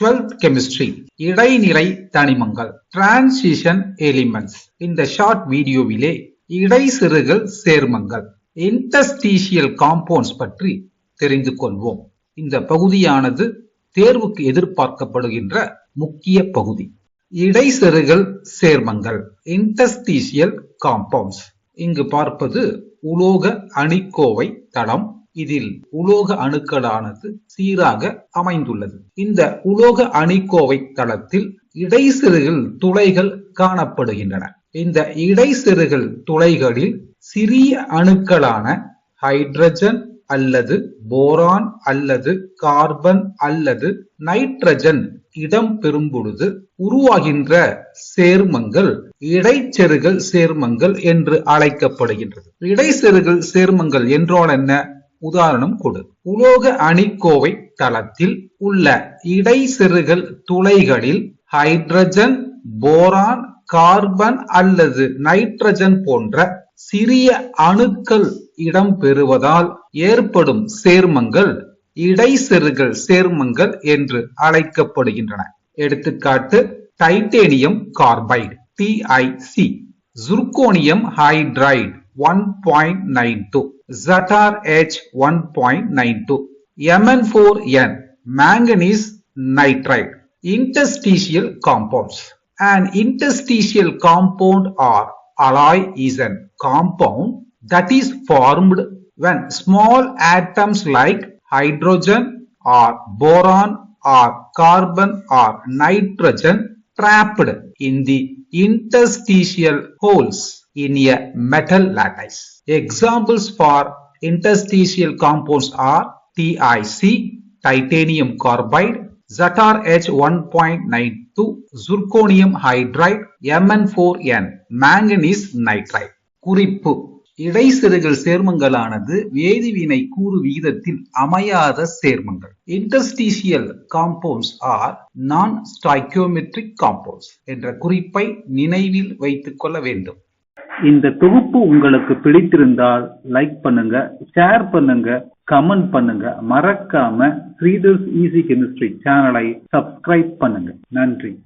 Twelfth chemistry இடைநிலை தனிமங்கள் transition elements இந்த ஷார்ட் வீடியோவிலே இடை சிறுகள் சேர்மங்கள் இன்டஸ்டீஷியல் காம்பவுண்ட்ஸ் பற்றி தெரிந்து கொள்வோம். இந்த பகுதியானது தேர்வுக்கு எதிர்பார்க்கப்படுகின்ற முக்கிய பகுதி. இடை சிறுகள் சேர்மங்கள் இன்டஸ்டீஷியல் காம்பவுண்ட்ஸ் இங்கு பார்ப்பது உலோக அணிக்கோவை தளம் இதில் உலோக அணுக்களானது சீராக அமைந்துள்ளது. இந்த உலோக அணிக்கோவை தளத்தில் இடைசிறுகள் துளைகள் காணப்படுகின்றன. இந்த இடைசிறுகள் துளைகளில் சிறிய அணுக்களான ஹைட்ரஜன் அல்லது போரான் அல்லது கார்பன் அல்லது நைட்ரஜன் இடம் பெறும் பொழுது உருவாகின்ற சேர்மங்கள் இடைச்செருகல் சேர்மங்கள் என்று அழைக்கப்படுகின்றது. இடைச்செருகல் சேர்மங்கள் என்றால் என்ன? உதாரணம் கொடு. உலோக அணிக்கோவை தளத்தில் உள்ள இடைசெருகல் துளைகளில் ஹைட்ரஜன் போரான் கார்பன் அல்லது நைட்ரஜன் போன்ற சிறிய அணுக்கள் இடம் பெறுவதால் ஏற்படும் சேர்மங்கள் இடைசெருகல் சேர்மங்கள் என்று அழைக்கப்படுகின்றன. எடுத்துக்காட்டு titanium carbide TIC zirconium hydride. 1.92, ZrH 1.92, Mn4n manganese nitride, interstitial compounds. An interstitial compound or alloy is a compound that is formed when small atoms like hydrogen or boron or carbon or nitrogen trapped in the interstitial holes. In a metal lattice. Examples for interstitial compounds are TIC, titanium carbide, Zatar H1.92, zirconium hydride, Mn4n, manganese nitride. குறிப்பு இடைசிறுகள் சேர்மங்களானது வேதிவினை கூறு விகிதத்தில் அமையாத சேர்மங்கள் interstitial compounds are non stoichiometric compounds என்ற குறிப்பை நினைவில் வைத்துக் கொள்ள வேண்டும் இந்த தொகுப்பு உங்களுக்கு பிடித்திருந்தால் லைக் பண்ணுங்க ஷேர் பண்ணுங்க கமெண்ட் பண்ணுங்க. மறக்காம ஸ்ரீதர்ஸ் ஈஸி கெமிஸ்ட்ரி சேனலை சப்ஸ்கிரைப் பண்ணுங்க. நன்றி.